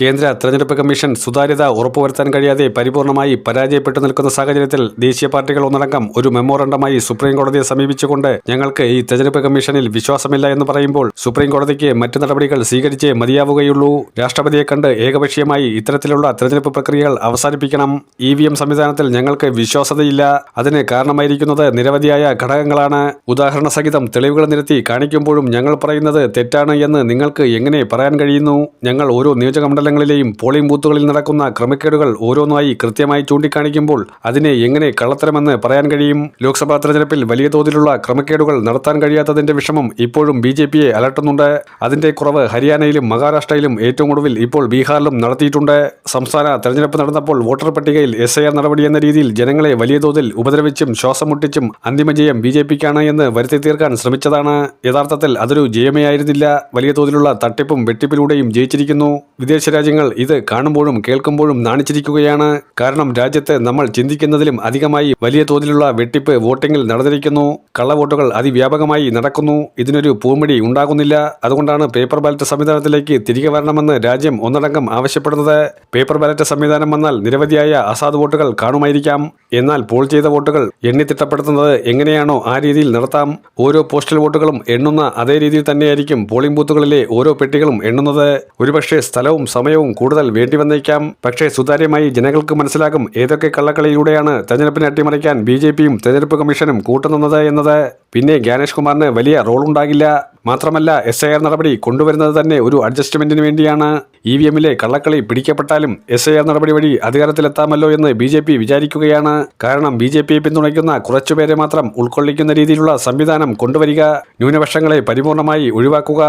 കേന്ദ്ര തെരഞ്ഞെടുപ്പ് കമ്മീഷൻ സുതാര്യത ഉറപ്പുവരുത്താൻ കഴിയാതെ പരിപൂർണമായി പരാജയപ്പെട്ടു നിൽക്കുന്ന സാഹചര്യത്തിൽ ദേശീയ പാർട്ടികൾ ഒന്നടങ്കം ഒരു മെമ്മോറണ്ടമായി സുപ്രീം കോടതിയെ സമീപിച്ചുകൊണ്ട് ഞങ്ങൾക്ക് ഈ തെരഞ്ഞെടുപ്പ് കമ്മീഷനിൽ വിശ്വാസമില്ല എന്ന് പറയുമ്പോൾ സുപ്രീം കോടതിക്ക് മറ്റു നടപടികൾ സ്വീകരിച്ചേ മതിയാവുകയുള്ളൂ. രാഷ്ട്രപതിയെ കണ്ട് ഏകപക്ഷീയമായി ഇത്തരത്തിലുള്ള തെരഞ്ഞെടുപ്പ് പ്രക്രിയകൾ അവസാനിപ്പിക്കണം. ഇ വി എം സംവിധാനത്തിൽ ഞങ്ങൾക്ക് വിശ്വാസതയില്ല. അതിന് കാരണമായിരിക്കുന്നത് നിരവധിയായ ഘടകങ്ങളാണ്. ഉദാഹരണ സഹിതം തെളിവുകൾ നിരത്തി കാണിക്കുമ്പോഴും ഞങ്ങൾ പറയുന്നത് തെറ്റാണ് എന്ന് നിങ്ങൾക്ക് എങ്ങനെ പറയാൻ കഴിയുന്നു? ഞങ്ങൾ ഓരോ നിയോജക മണ്ഡലങ്ങളിലെയും പോളിംഗ് ബൂത്തുകളിൽ നടക്കുന്ന ക്രമക്കേടുകൾ ഓരോന്നായി കൃത്യമായി ചൂണ്ടിക്കാണിക്കുമ്പോൾ അതിനെ എങ്ങനെ കള്ളത്തരമെന്ന് പറയാൻ കഴിയും? ലോക്സഭാ തെരഞ്ഞെടുപ്പിൽ വലിയ തോതിലുള്ള ക്രമക്കേടുകൾ നടത്താൻ കഴിയാത്തതിന്റെ വിഷമം ഇപ്പോഴും ബി ജെ പിയെ അലട്ടുന്നുണ്ട്. അതിന്റെ കുറവ് ഹരിയാനയിലും മഹാരാഷ്ട്രയിലും ഏറ്റവും ഒടുവിൽ ഇപ്പോൾ ബീഹാറിലും നടത്തിയിട്ടുണ്ട്. സംസ്ഥാന തെരഞ്ഞെടുപ്പ് നടന്നപ്പോൾ വോട്ടർ പട്ടികയിൽ എസ് ഐ ആർ നടപടി എന്ന രീതിയിൽ ജനങ്ങളെ വലിയ തോതിൽ ഉപദ്രവിച്ചും ശ്വാസം മുട്ടിച്ചും അന്തിമ ജയം ബി ജെ പിക്കാണ് എന്ന് വരുത്തി തീർക്കാൻ ശ്രമിച്ചതാണ്. യഥാർത്ഥത്തിൽ അതൊരു ജയമേ ആയിരുന്നില്ല. വലിയ തോതിലുള്ള തട്ടിപ്പും വെട്ടിപ്പിലൂടെയും ജയിച്ചിരിക്കുന്നു. വിദേശ രാജ്യങ്ങൾ ഇത് കാണുമ്പോഴും കേൾക്കുമ്പോഴും നാണിച്ചിരിക്കുകയാണ്. കാരണം രാജ്യത്ത് നമ്മൾ ചിന്തിക്കുന്നതിലും അധികമായി വലിയ തോതിലുള്ള വെട്ടിപ്പ് വോട്ടിംഗിൽ നടന്നിരിക്കുന്നു. കള്ളവോട്ടുകൾ അതിവ്യാപകമായി നടക്കുന്നു. ഇതിനൊരു പൂമിടി ഉണ്ടാകുന്നില്ല. അതുകൊണ്ടാണ് പേപ്പർ ബാലറ്റ് സംവിധാനത്തിലേക്ക് തിരികെ വരണമെന്ന് രാജ്യം ഒന്നടങ്കം ആവശ്യപ്പെടുന്നത്. പേപ്പർ ബാലറ്റ് സംവിധാനം വന്നാൽ നിരവധിയായ അസാധു വോട്ടുകൾ കാണുമായിരിക്കാം. എന്നാൽ പോൾ ചെയ്ത വോട്ടുകൾ എണ്ണിത്തിട്ടപ്പെടുത്തുന്നത് എങ്ങനെയാണോ ആ രീതിയിൽ നടത്താം. ഓരോ പോസ്റ്റൽ വോട്ടുകളും എണ്ണുന്ന അതേ രീതിയിൽ തന്നെയായിരിക്കും പോളിംഗ് ബൂത്തുകളിലെ ഓരോ പെട്ടികളും എണ്ണുന്നത്. ഒരുപക്ഷെ സ്ഥലവും സമയവും കൂടുതൽ വേണ്ടി വന്നേക്കാം പക്ഷേ സുതാര്യമായി ജനങ്ങൾക്ക് മനസ്സിലാകും ഏതൊക്കെ കള്ളക്കളിയിലൂടെയാണ് തെരഞ്ഞെടുപ്പിനെ അട്ടിമറിക്കാൻ ബി ജെ പിയും തെരഞ്ഞെടുപ്പ് കമ്മീഷനും കൂട്ടുനിന്നത് എന്നത്. പിന്നെ ജ്ഞാനേഷ് കുമാറിന് വലിയ റോൾ ഉണ്ടാകില്ല. മാത്രമല്ല എസ് ഐ ആർ നടപടി കൊണ്ടുവരുന്നത് തന്നെ ഒരു അഡ്ജസ്റ്റ്മെന്റിന് വേണ്ടിയാണ്. ഇ വി എമ്മിലെ കള്ളക്കളി പിടിക്കപ്പെട്ടാലും എസ് ഐ ആർ നടപടി വഴി അധികാരത്തിലെത്താമല്ലോ എന്ന് ബി ജെ പി വിചാരിക്കുകയാണ്. കാരണം ബി ജെ പിയെ പിന്തുണയ്ക്കുന്ന കുറച്ചുപേരെ മാത്രം ഉൾക്കൊള്ളിക്കുന്ന രീതിയിലുള്ള സംവിധാനം കൊണ്ടുവരിക ന്യൂനപക്ഷങ്ങളെ പരിപൂർണമായി ഒഴിവാക്കുക.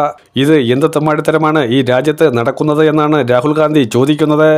ഇത് എന്ത് തെമ്മാടിത്തരമാണ് ഈ രാജ്യത്ത് നടക്കുന്നത് എന്നാണ് രാഹുൽ ഗാന്ധി ചോദിക്കുന്നത്.